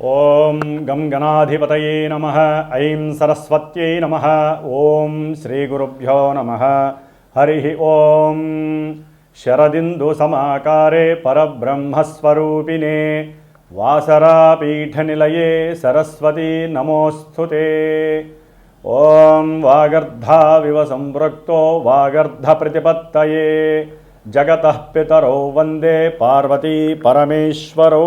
ఓం గం గణాధిపతయే నమ ఐం సరస్వత్యై నమ ఓం శ్రీ గురుభ్యో నమ హరి ఓం. శరదిందు సమాకారే పరబ్రహ్మస్వరూపిణే వాసరాపీఠనిలయే సరస్వతీ నమోస్తుతే. ఓం వాగర్ధావివ సంపృక్తో వాగర్ధ ప్రతిపత్తయే జగత పితరో వందే పార్వతీ పరమేశ్వరో.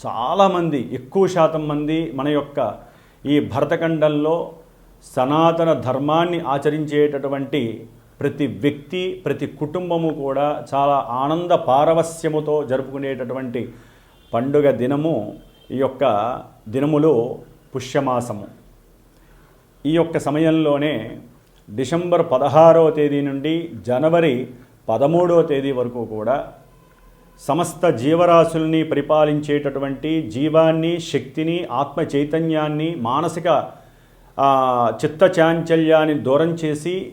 చాలామంది ఎక్కువ శాతం మంది మన యొక్క ఈ భరతఖండంలో సనాతన ధర్మాన్ని ఆచరించేటటువంటి ప్రతి వ్యక్తి ప్రతి కుటుంబము కూడా చాలా ఆనంద పారవస్యముతో జరుపుకునేటటువంటి పండుగ దినము ఈ యొక్క దినములో పుష్యమాసము. ఈ యొక్క సమయంలోనే డిసెంబర్ పదహారవ తేదీ నుండి జనవరి పదమూడవ తేదీ వరకు కూడా సమస్త జీవరాశుల్ని పరిపాలించేటటువంటి జీవాన్ని శక్తిని ఆత్మ చైతన్యాన్ని మానసిక చిత్తచాంచల్యాన్ని చిత్త చాంచల్యాన్ని దూరం చేసి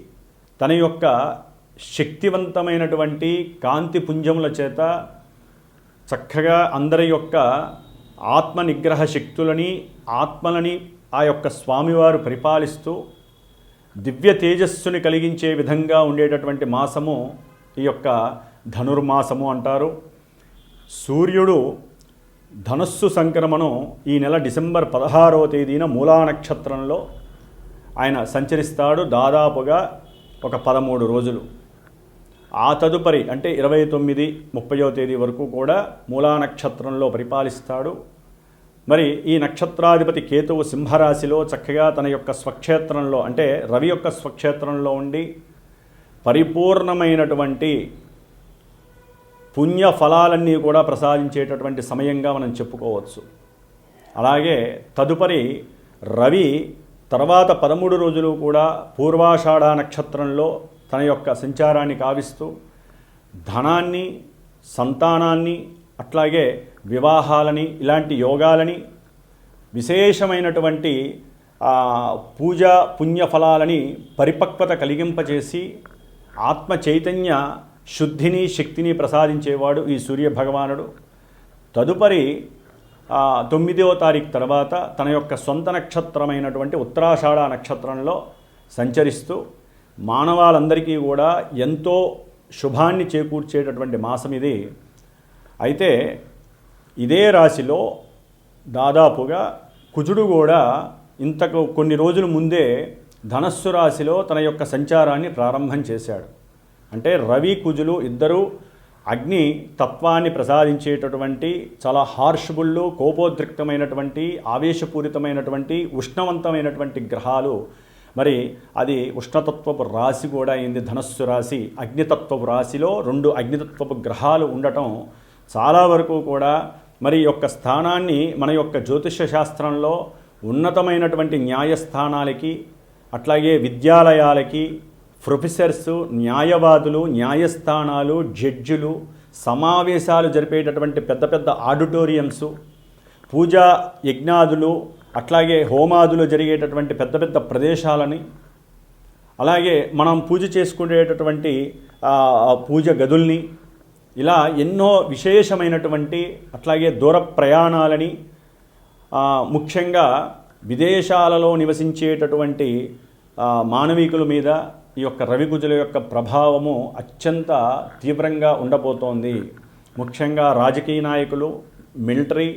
తన యొక్క శక్తివంతమైనటువంటి కాంతి పుంజముల చేత చక్కగా అందరి యొక్క ఆత్మ నిగ్రహ శక్తులని ఆత్మలని ఆ యొక్క స్వామివారు పరిపాలిస్తూ దివ్య తేజస్సుని కలిగించే విధంగా ఉండేటటువంటి మాసము ఈ యొక్క ధనుర్మాసము అంటారు. సూర్యుడు ధనస్సు సంక్రమణం ఈ నెల డిసెంబర్ పదహారవ తేదీన మూలా నక్షత్రంలో ఆయన సంచరిస్తాడు దాదాపుగా ఒక పదమూడు రోజులు. ఆ తదుపరి అంటే ఇరవై తొమ్మిది ముప్పయో తేదీ వరకు కూడా మూలా నక్షత్రంలో పరిపాలిస్తాడు. మరి ఈ నక్షత్రాధిపతి కేతువు సింహరాశిలో చక్కగా తన యొక్క స్వక్షేత్రంలో అంటే రవి యొక్క స్వక్షేత్రంలో ఉండి పరిపూర్ణమైనటువంటి పుణ్య ఫలాలన్నీ కూడా ప్రసాదించేటటువంటి సమయంగా మనం చెప్పుకోవచ్చు. అలాగే తదుపరి రవి తర్వాత పదమూడు రోజులు కూడా పూర్వాషాఢ నక్షత్రంలో తన యొక్క సంచారాన్ని కావిస్తూ ధనాన్ని సంతానాన్ని అట్లాగే వివాహాలని ఇలాంటి యోగాలని విశేషమైనటువంటి పూజ పుణ్యఫలాలని పరిపక్వత కలిగింపచేసి ఆత్మ చైతన్య శుద్ధిని శక్తిని ప్రసాదించేవాడు ఈ సూర్య భగవానుడు తదుపరి తొమ్మిదవ తారీఖు తర్వాత తన యొక్క సొంత నక్షత్రమైనటువంటి ఉత్తరాషాఢ నక్షత్రంలో సంచరిస్తూ మానవాళందరికీ కూడా ఎంతో శుభాన్ని చేకూర్చేటటువంటి మాసం ఇది. అయితే ఇదే రాశిలో దాదాపుగా కుజుడు కూడా ఇంతకు కొన్ని రోజుల ముందే ధనస్సు రాశిలో తన యొక్క సంచారాన్ని ప్రారంభం చేశాడు. అంటే రవి కుజులు ఇద్దరూ అగ్ని తత్వాన్ని ప్రసాదించేటటువంటి చాలా హార్ష్బుళ్ళు కోపోద్రిక్తమైనటువంటి ఆవేశపూరితమైనటువంటి ఉష్ణవంతమైనటువంటి గ్రహాలు. మరి అది ఉష్ణతత్వపు రాశి కూడా అయింది ధనస్సు రాశి. అగ్నితత్వపు రాశిలో రెండు అగ్నితత్వపు గ్రహాలు ఉండటం చాలా వరకు కూడా మరి యొక్క స్థానాన్ని మన యొక్క జ్యోతిష శాస్త్రంలో ఉన్నతమైనటువంటి న్యాయస్థానాలకి అట్లాగే విద్యాలయాలకి ప్రొఫెసర్స్ న్యాయవాదులు న్యాయస్థానాలు జడ్జులు సమావేశాలు జరిపేటటువంటి పెద్ద పెద్ద ఆడిటోరియంస్ పూజా యజ్ఞాదులు అట్లాగే హోమాదులు జరిగేటటువంటి పెద్ద పెద్ద ప్రదేశాలని అలాగే మనం పూజ చేసుకునేటటువంటి పూజ గదుల్ని ఇలా ఎన్నో విశేషమైనటువంటి అట్లాగే దూర ప్రయాణాలని ముఖ్యంగా విదేశాలలో నివసించేటటువంటి మానవీకుల మానవికుల మీద ఈ యొక్క రవిగుజుల యొక్క ప్రభావము అత్యంత తీవ్రంగా ఉండబోతోంది. ముఖ్యంగా రాజకీయ నాయకులు మిలిటరీ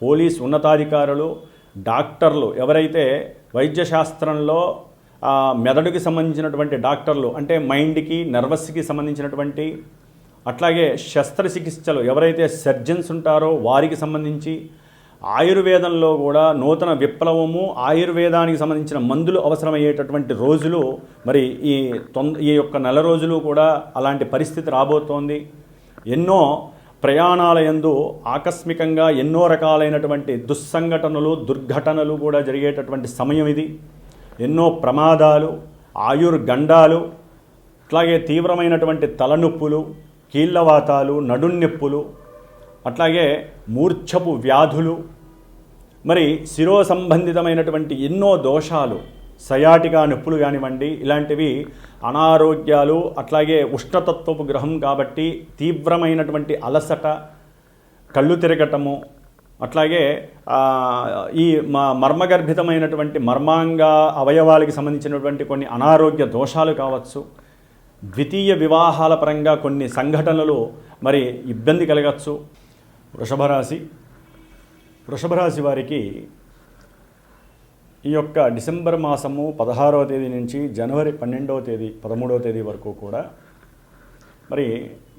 పోలీస్ ఉన్నతాధికారులు డాక్టర్లు ఎవరైతే వైద్యశాస్త్రంలో మెదడుకి సంబంధించినటువంటి డాక్టర్లు అంటే మైండ్కి నర్వస్కి సంబంధించినటువంటి అట్లాగే శస్త్రచికిత్సలు ఎవరైతే సర్జన్స్ ఉంటారో వారికి సంబంధించి ఆయుర్వేదంలో కూడా నూతన విప్లవము ఆయుర్వేదానికి సంబంధించిన మందులు అవసరమయ్యేటటువంటి రోజులు మరి ఈ తొంద ఈ యొక్క నెల రోజులు కూడా అలాంటి పరిస్థితి రాబోతోంది. ఎన్నో ప్రయాణాల ఎందు ఆకస్మికంగా ఎన్నో రకాలైనటువంటి దుస్సంఘటనలు దుర్ఘటనలు కూడా జరిగేటటువంటి సమయం ఇది. ఎన్నో ప్రమాదాలు ఆయుర్గండాలు అట్లాగే తీవ్రమైనటువంటి తలనొప్పులు కీళ్ళవాతాలు నడున్నొప్పులు అట్లాగే మూర్ఛపు వ్యాధులు మరి శిరో సంబంధితమైనటువంటి ఎన్నో దోషాలు సయాటిగా నొప్పులు కానివ్వండి ఇలాంటివి అనారోగ్యాలు అట్లాగే ఉష్ణతత్వపు గ్రహం కాబట్టి తీవ్రమైనటువంటి అలసట కళ్ళు తిరగటము అట్లాగే ఈ మ మర్మగర్భితమైనటువంటి మర్మాంగ అవయవాలకి సంబంధించినటువంటి కొన్ని అనారోగ్య దోషాలు కావచ్చు ద్వితీయ వివాహాల పరంగా కొన్ని సంఘటనలు మరి ఇబ్బంది కలగచ్చు. వృషభరాశి. వృషభరాశి వారికి ఈ యొక్క డిసెంబర్ మాసము పదహారవ తేదీ నుంచి జనవరి పన్నెండవ తేదీ పదమూడవ తేదీ వరకు కూడా మరి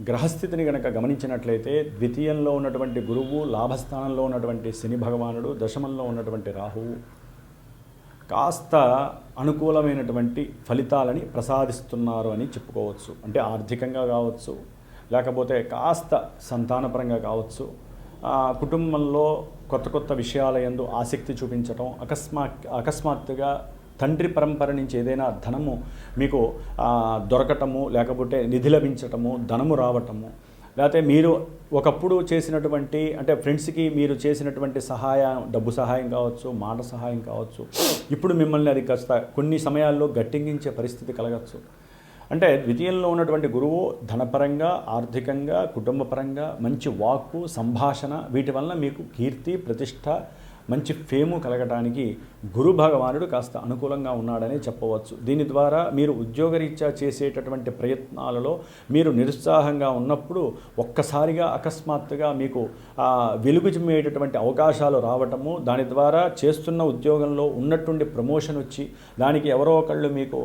గ్రహస్థితిని గనక గమనించినట్లయితే ద్వితీయంలో ఉన్నటువంటి గురువు లాభస్థానంలో ఉన్నటువంటి శని భగవానుడు దశమంలో ఉన్నటువంటి రాహువు కాస్త అనుకూలమైనటువంటి ఫలితాలని ప్రసాదిస్తున్నారు అని చెప్పుకోవచ్చు. అంటే ఆర్థికంగా కావచ్చు లేకపోతే కాస్త సంతానపరంగా కావచ్చు కుటుంబంలో కొత్త కొత్త విషయాల యందు ఆసక్తి చూపించటం అకస్మాత్ అకస్మాత్తుగా తండ్రి పరంపర నుంచి ఏదైనా ధనము మీకు దొరకటము లేకపోతే నిధి లభించటము ధనము రావటము లేకపోతే మీరు ఒకప్పుడు చేసినటువంటి అంటే ఫ్రెండ్స్కి మీరు చేసినటువంటి సహాయం డబ్బు సహాయం కావచ్చు మాట సహాయం కావచ్చు ఇప్పుడు మిమ్మల్ని అది కాస్త కొన్ని సమయాల్లో గట్టింగించే పరిస్థితి కలగచ్చు. అంటే ద్వితీయంలో ఉన్నటువంటి గురువు ధనపరంగా ఆర్థికంగా కుటుంబపరంగా మంచి వాక్కు సంభాషణ వీటి వలన మీకు కీర్తి ప్రతిష్ట మంచి ఫేము కలగటానికి గురు భగవానుడు కాస్త అనుకూలంగా ఉన్నాడని చెప్పవచ్చు. దీని ద్వారా మీరు ఉద్యోగరీత్యా చేసేటటువంటి ప్రయత్నాలలో మీరు నిరుత్సాహంగా ఉన్నప్పుడు ఒక్కసారిగా అకస్మాత్తుగా మీకు వెలుగు చిమ్మేటటువంటి అవకాశాలు రావటము దాని ద్వారా చేస్తున్న ఉద్యోగంలో ఉన్నట్టుండి ప్రమోషన్ వచ్చి దానికి ఎవరో ఒకళ్ళు మీకు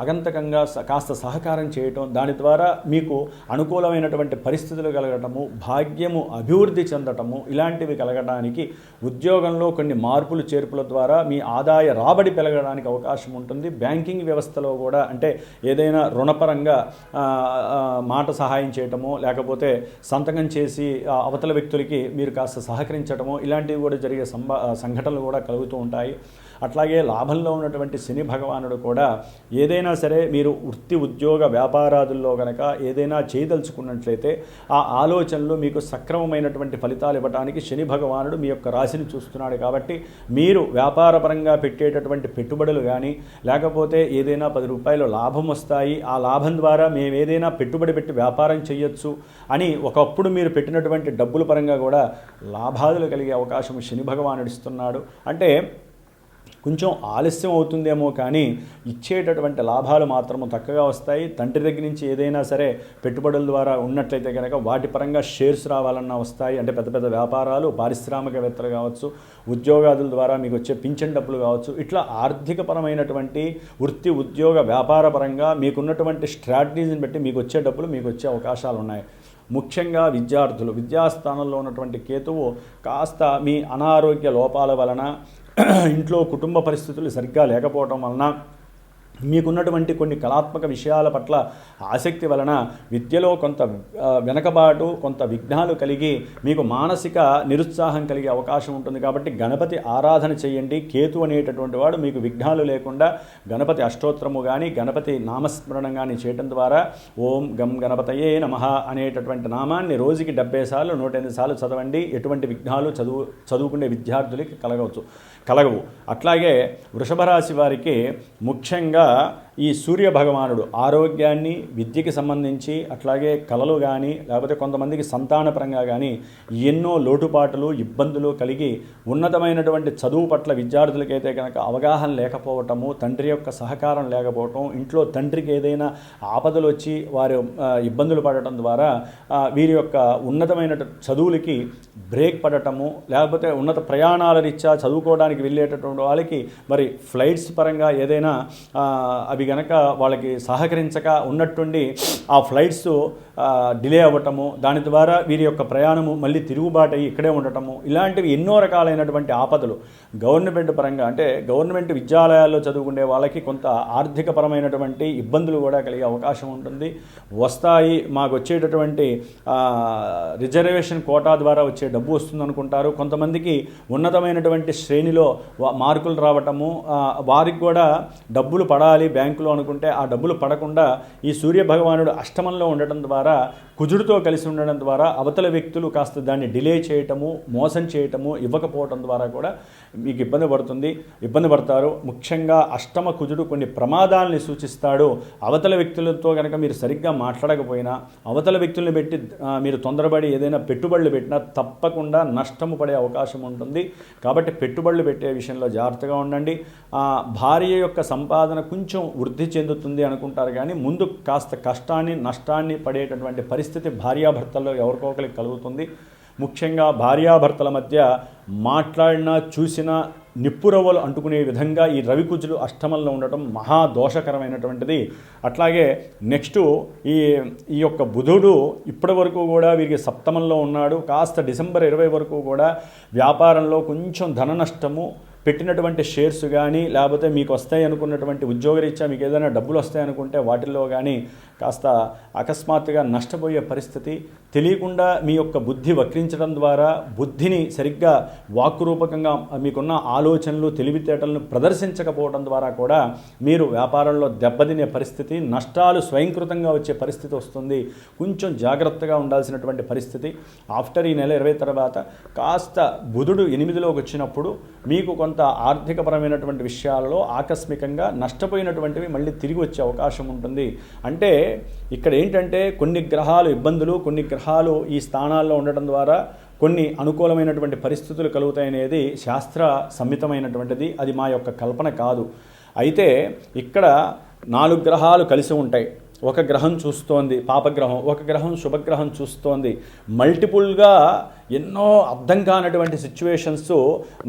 అగంతకంగా స- కాస్త సహకారం చేయటం దాని ద్వారా మీకు అనుకూలమైనటువంటి పరిస్థితులు కలగటము భాగ్యము అభివృద్ధి చెందటము ఇలాంటివి కలగడానికి ఉద్యోగంలో కొన్ని మార్పులు చేర్పుల ద్వారా మీ ఆదాయ రాబడి పెరగడానికి అవకాశం ఉంటుంది. బ్యాంకింగ్ వ్యవస్థలో కూడా అంటే ఏదైనా రుణపరంగా మాట సహాయం చేయటమో లేకపోతే సంతకం చేసి అవతల వ్యక్తులకి మీరు కాస్త సహకరించటమో ఇలాంటివి కూడా జరిగే సంభ సంఘటనలు కూడా కలుగుతూ ఉంటాయి. అట్లాగే లాభంలో ఉన్నటువంటి శని భగవానుడు కూడా ఏదైనా సరే మీరు వృత్తి ఉద్యోగ వ్యాపారాదుల్లో కనుక ఏదైనా చేయదలుచుకున్నట్లయితే ఆ ఆలోచనలు మీకు సక్రమమైనటువంటి ఫలితాలు ఇవ్వడానికి శని భగవానుడు మీ యొక్క రాశిని చూస్తున్నాడు కాబట్టి మీరు వ్యాపారపరంగా పెట్టేటటువంటి పెట్టుబడులు కానీ లేకపోతే ఏదైనా పది రూపాయలు లాభం వస్తాయి ఆ లాభం ద్వారా మేము ఏదైనా పెట్టుబడి పెట్టి వ్యాపారం చేయొచ్చు అని ఒకప్పుడు మీరు పెట్టినటువంటి డబ్బుల పరంగా కూడా లాభాదులు కలిగే అవకాశం శని భగవానుడు ఇస్తున్నాడు అంటే కొంచెం ఆలస్యం అవుతుందేమో కానీ ఇచ్చేటటువంటి లాభాలు మాత్రము తక్కువగా వస్తాయి. తండ్రి దగ్గర నుంచి ఏదైనా సరే పెట్టుబడుల ద్వారా ఉన్నట్లయితే కనుక వాటి పరంగా షేర్స్ రావాలన్నా వస్తాయి. అంటే పెద్ద పెద్ద వ్యాపారాలు పారిశ్రామికవేత్తలు కావచ్చు ఉద్యోగాదుల ద్వారా మీకు వచ్చే పింఛన్ డబ్బులు కావచ్చు. ఇట్లా ఆర్థికపరమైనటువంటి వృత్తి ఉద్యోగ వ్యాపార పరంగా మీకున్నటువంటి స్ట్రాటజీని బట్టి మీకు వచ్చే డబ్బులు మీకు వచ్చే అవకాశాలు ఉన్నాయి ముఖ్యంగా విద్యార్థులు. విద్యాస్థానంలో ఉన్నటువంటి కేతువు కాస్త మీ అనారోగ్య లోపాల వలన ఇంట్లో కుటుంబ పరిస్థితులు సరిగ్గా లేకపోవటం వలన మీకున్నటువంటి కొన్ని కళాత్మక విషయాల పట్ల ఆసక్తి వలన విద్యలో కొంత వెనకబాటు కొంత విఘ్నాలు కలిగి మీకు మానసిక నిరుత్సాహం కలిగే అవకాశం ఉంటుంది కాబట్టి గణపతి ఆరాధన చేయండి. కేతు అనేటటువంటి వాడు మీకు విఘ్నాలు లేకుండా గణపతి అష్టోత్తరము కానీ గణపతి నామస్మరణం కానీ చేయటం ద్వారా ఓం గం గణపతయే నమ అనేటటువంటి నామాన్ని రోజుకి డెబ్బై సార్లు నూట ఎనిమిది సార్లు చదవండి. ఎటువంటి విఘ్నాలు చదువు చదువుకునే విద్యార్థులకి కలగవచ్చు కలగవు. అట్లాగే వృషభ రాశి వారికి ముఖ్యంగా Torá ఈ సూర్య భగవానుడు ఆరోగ్యాన్ని విద్యకి సంబంధించి అట్లాగే కళలు కానీ లేకపోతే కొంతమందికి సంతానపరంగా కానీ ఎన్నో లోటుపాట్లు ఇబ్బందులు కలిగి ఉన్నతమైనటువంటి చదువు పట్ల విద్యార్థులకైతే కనుక అవగాహన లేకపోవటము తండ్రి యొక్క సహకారం లేకపోవటం ఇంట్లో తండ్రికి ఏదైనా ఆపదలు వచ్చి వారు ఇబ్బందులు పడటం ద్వారా వీరి యొక్క ఉన్నతమైన చదువులకి బ్రేక్ పడటము లేకపోతే ఉన్నత ప్రయాణాల రీత్యా చదువుకోవడానికి వెళ్ళేటటువంటి వాళ్ళకి మరి ఫ్లైట్స్ పరంగా ఏదైనా అవి గనక వాళ్ళకి సహకరించక ఉన్నట్టుండి ఆ ఫ్లైట్స్ డిలే అవ్వటము దాని ద్వారా వీరి యొక్క ప్రయాణము మళ్ళీ తిరుగుబాటు అయ్యి ఇక్కడే ఉండటము ఇలాంటివి ఎన్నో రకాలైనటువంటి ఆపదలు. గవర్నమెంట్ పరంగా అంటే గవర్నమెంట్ విద్యాలయాల్లో చదువుకునే వాళ్ళకి కొంత ఆర్థికపరమైనటువంటి ఇబ్బందులు కూడా కలిగే అవకాశం ఉంటుంది. వస్తాయి మాకు వచ్చేటటువంటి రిజర్వేషన్ కోటా ద్వారా వచ్చే డబ్బు వస్తుంది అనుకుంటారు కొంతమందికి ఉన్నతమైనటువంటి శ్రేణిలో మార్కులు రావటము వారికి కూడా డబ్బులు పడాలి బ్యాంకులో అనుకుంటే ఆ డబ్బులు పడకుండా ఈ సూర్య భగవానుడు అష్టమంలో ఉండటం ద్వారా కుజుడితో కలిసి ఉండడం ద్వారా అవతల వ్యక్తులు కాస్త దాన్ని డిలే చేయటము మోసం చేయటము ఇవ్వకపోవటం ద్వారా కూడా మీకు ఇబ్బంది పడుతుంది. ఇబ్బంది పడతారు. ముఖ్యంగా అష్టమ కుజుడు కొన్ని ప్రమాదాలని సూచిస్తాడు. అవతల వ్యక్తులతో కనుక మీరు సరిగ్గా మాట్లాడకపోయినా అవతల వ్యక్తుల్ని పెట్టి మీరు తొందరపడి ఏదైనా పెట్టుబడులు పెట్టినా తప్పకుండా నష్టము పడే అవకాశం ఉంటుంది. కాబట్టి పెట్టుబడులు పెట్టే విషయంలో జాగ్రత్తగా ఉండండి. భార్య యొక్క సంపాదన కొంచెం వృద్ధి చెందుతుంది అనుకుంటారు కానీ ముందు కాస్త కష్టాన్ని నష్టాన్ని పడేటటువంటి పరిస్థితి భార్యాభర్తల్లో ఎవరికో ఒకరికి కలుగుతుంది. ముఖ్యంగా భార్యాభర్తల మధ్య మాట్లాడినా చూసినా నిప్పురవ్వలు అంటుకునే విధంగా ఈ రవికుజులు అష్టమంలో ఉండటం మహా దోషకరమైనటువంటిది. అట్లాగే నెక్స్ట్ ఈ ఈ యొక్క బుధుడు ఇప్పటి వరకు కూడా వీరికి సప్తమంలో ఉన్నాడు. కాస్త డిసెంబర్ ఇరవై వరకు కూడా వ్యాపారంలో కొంచెం ధన నష్టము పెట్టినటువంటి షేర్స్ కానీ లేకపోతే మీకు వస్తాయి అనుకున్నటువంటి ఉద్యోగరీత్యా మీకు ఏదైనా డబ్బులు వస్తాయి అనుకుంటే వాటిల్లో కానీ కాస్త అకస్మాత్తుగా నష్టపోయే పరిస్థితి. తెలియకుండా మీ యొక్క బుద్ధి వక్రించడం ద్వారా బుద్ధిని సరిగ్గా వాక్కురూపకంగా మీకున్న ఆలోచనలు తెలివితేటలను ప్రదర్శించకపోవడం ద్వారా కూడా మీరు వ్యాపారంలో దెబ్బతినే పరిస్థితి నష్టాలు స్వయంకృతంగా వచ్చే పరిస్థితి వస్తుంది. కొంచెం జాగ్రత్తగా ఉండాల్సినటువంటి పరిస్థితి. ఆఫ్టర్ ఈ నెల ఇరవై తర్వాత కాస్త బుధుడు ఎనిమిదిలోకి వచ్చినప్పుడు మీకు కొంత కొంత ఆర్థికపరమైనటువంటి విషయాలలో ఆకస్మికంగా నష్టపోయినటువంటివి మళ్ళీ తిరిగి వచ్చే అవకాశం ఉంటుంది. అంటే ఇక్కడ ఏంటంటే కొన్ని గ్రహాలు ఇబ్బందులు కొన్ని గ్రహాలు ఈ స్థానాల్లో ఉండటం ద్వారా కొన్ని అనుకూలమైనటువంటి పరిస్థితులు కలుగుతాయనేది శాస్త్ర సమ్మితమైనటువంటిది అది మా యొక్క కల్పన కాదు. అయితే ఇక్కడ నాలుగు గ్రహాలు కలిసి ఉంటాయి. ఒక గ్రహం చూస్తోంది పాపగ్రహం ఒక గ్రహం శుభగ్రహం చూస్తోంది. మల్టిపుల్గా ఎన్నో అర్థం కానటువంటి సిచ్యువేషన్స్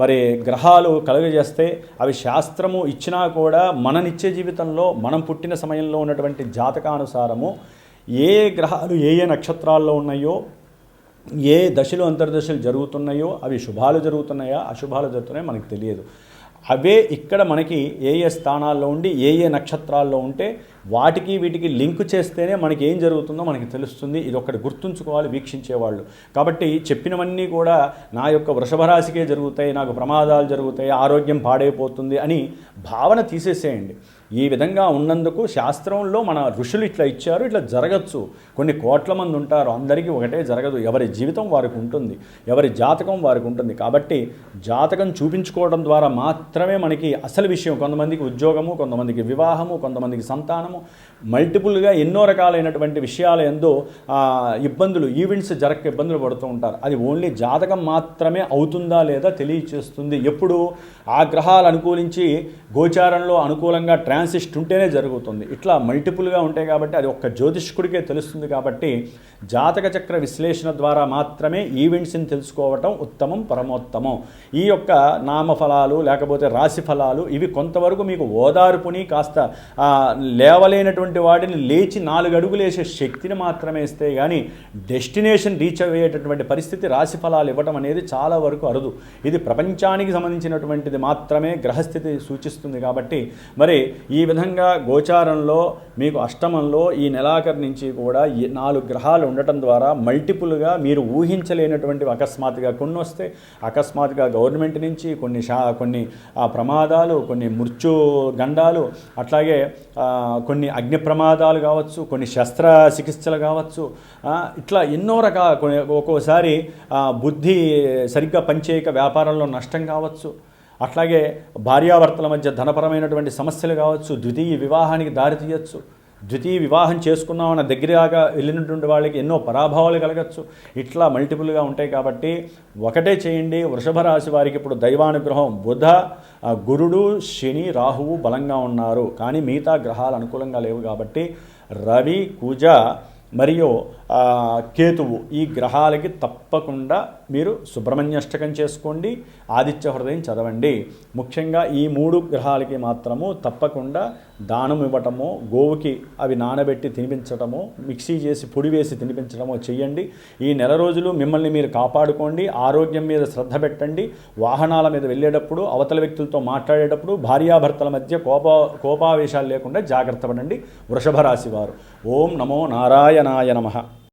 మరి గ్రహాలు కలుగజేస్తే అవి శాస్త్రము ఇచ్చినా కూడా మన నిత్య జీవితంలో మనం పుట్టిన సమయంలో ఉన్నటువంటి జాతకానుసారము ఏ గ్రహాలు ఏ ఏ నక్షత్రాల్లో ఉన్నాయో ఏ దశలు అంతర్దశలు జరుగుతున్నాయో అవి శుభాలు జరుగుతున్నాయా అశుభాలు జరుగుతున్నాయో మనకు తెలియదు. అవే ఇక్కడ మనకి ఏ ఏ స్థానాల్లో ఉండి ఏ ఏ నక్షత్రాల్లో ఉంటే వాటికి వీటికి లింక్ చేస్తేనే మనకి ఏం జరుగుతుందో మనకి తెలుస్తుంది. ఇది ఒకటి గుర్తుంచుకోవాలి వీక్షించేవాళ్ళు. కాబట్టి చెప్పినవన్నీ కూడా నా యొక్క వృషభ రాశికే జరుగుతాయి నాకు ప్రమాదాలు జరుగుతాయి ఆరోగ్యం పాడైపోతుంది అని భావన తీసేసేయండి. ఈ విధంగా ఉన్నందుకు శాస్త్రంలో మన ఋషులు ఇట్లా ఇచ్చారు ఇట్లా జరగచ్చు. కొన్ని కోట్ల మంది ఉంటారు అందరికీ ఒకటే జరగదు. ఎవరి జీవితం వారికి ఉంటుంది ఎవరి జాతకం వారికి ఉంటుంది. కాబట్టి జాతకం చూపించుకోవడం ద్వారా మాత్రమే మనకి అసలు విషయం. కొంతమందికి ఉద్యోగము కొంతమందికి వివాహము కొంతమందికి సంతానము మల్టిపుల్గా ఎన్నో రకాలైనటువంటి విషయాల ఎందు ఇబ్బందులు ఈవెంట్స్ జరగక ఇబ్బందులు పడుతూ ఉంటారు. అది ఓన్లీ జాతకం మాత్రమే అవుతుందా లేదా తెలియచేస్తుంది. ఎప్పుడు ఆ గ్రహాలు అనుకూలించి గోచారంలో అనుకూలంగా ట్రాన్సిస్ట్ ఉంటేనే జరుగుతుంది. ఇట్లా మల్టిపుల్గా ఉంటాయి కాబట్టి అది ఒక్క జ్యోతిష్కుడికే తెలుస్తుంది కాబట్టి జాతక చక్ర విశ్లేషణ ద్వారా మాత్రమే ఈవెంట్స్ని తెలుసుకోవటం ఉత్తమం పరమోత్తమం. ఈ యొక్క నామఫలాలు లేకపోతే లేకపోతే రాశి ఫలాలు ఇవి కొంతవరకు మీకు ఓదార్పుని కాస్త లేవలేనటువంటి ఉన్నటువంటి వాటిని లేచి నాలుగు అడుగులు వేసే శక్తిని మాత్రమే ఇస్తే కానీ డెస్టినేషన్ రీచ్ అయ్యేటటువంటి పరిస్థితి రాశి ఫలాలు ఇవ్వటం అనేది చాలా వరకు అరుదు. ఇది ప్రపంచానికి సంబంధించినటువంటిది మాత్రమే గ్రహస్థితి సూచిస్తుంది కాబట్టి మరి ఈ విధంగా గోచారంలో మీకు అష్టమంలో ఈ నెలాఖరు నుంచి కూడా ఈ నాలుగు గ్రహాలు ఉండటం ద్వారా మల్టిపుల్గా మీరు ఊహించలేనటువంటి అకస్మాత్తుగా కొన్ని వస్తే అకస్మాత్తుగా గవర్నమెంట్ నుంచి కొన్ని షా కొన్ని ప్రమాదాలు కొన్ని మృత్యు గండాలు అట్లాగే కొన్ని అగ్ని ప్రమాదాలు కావచ్చు కొన్ని శస్త్ర చికిత్సలు కావచ్చు ఇట్లా ఎన్నో రకాల కొన్ని- ఒక్కోసారి బుద్ధి సరిగ్గా పనిచేయక వ్యాపారంలో నష్టం కావచ్చు అట్లాగే భార్యాభర్తల మధ్య ధనపరమైనటువంటి సమస్యలు కావచ్చు ద్వితీయ వివాహానికి దారితీయచ్చు ద్వితీయ వివాహం చేసుకున్నామన్న దగ్గరగా వెళ్ళినటువంటి వాళ్ళకి ఎన్నో పరాభావాలు కలగచ్చు. ఇట్లా మల్టిపుల్గా ఉంటాయి కాబట్టి ఒకటే చేయండి. వృషభ రాశి వారికి ఇప్పుడు దైవానుగ్రహం బుధ గురుడు శని రాహువు బలంగా ఉన్నారు. కానీ మిగతా గ్రహాలు అనుకూలంగా లేవు కాబట్టి రవి కుజ మరియు కేతువు ఈ గ్రహాలకి తప్పకుండా మీరు సుబ్రహ్మణ్యష్టకం చేసుకోండి ఆదిత్య హృదయం చదవండి. ముఖ్యంగా ఈ మూడు గ్రహాలకి మాత్రము తప్పకుండా దానం ఇవ్వటము గోవుకి అవి నానబెట్టి తినిపించటము మిక్సీ చేసి పొడి వేసి తినిపించడము చేయండి. ఈ నెల రోజులు మిమ్మల్ని మీరు కాపాడుకోండి ఆరోగ్యం మీద శ్రద్ధ పెట్టండి. వాహనాల మీద వెళ్ళేటప్పుడు అవతల వ్యక్తులతో మాట్లాడేటప్పుడు భార్యాభర్తల మధ్య కోప కోపావేశాలు లేకుండా జాగ్రత్త పడండి. వృషభ రాశి వారు. ఓం నమో నారాయణాయ నమః.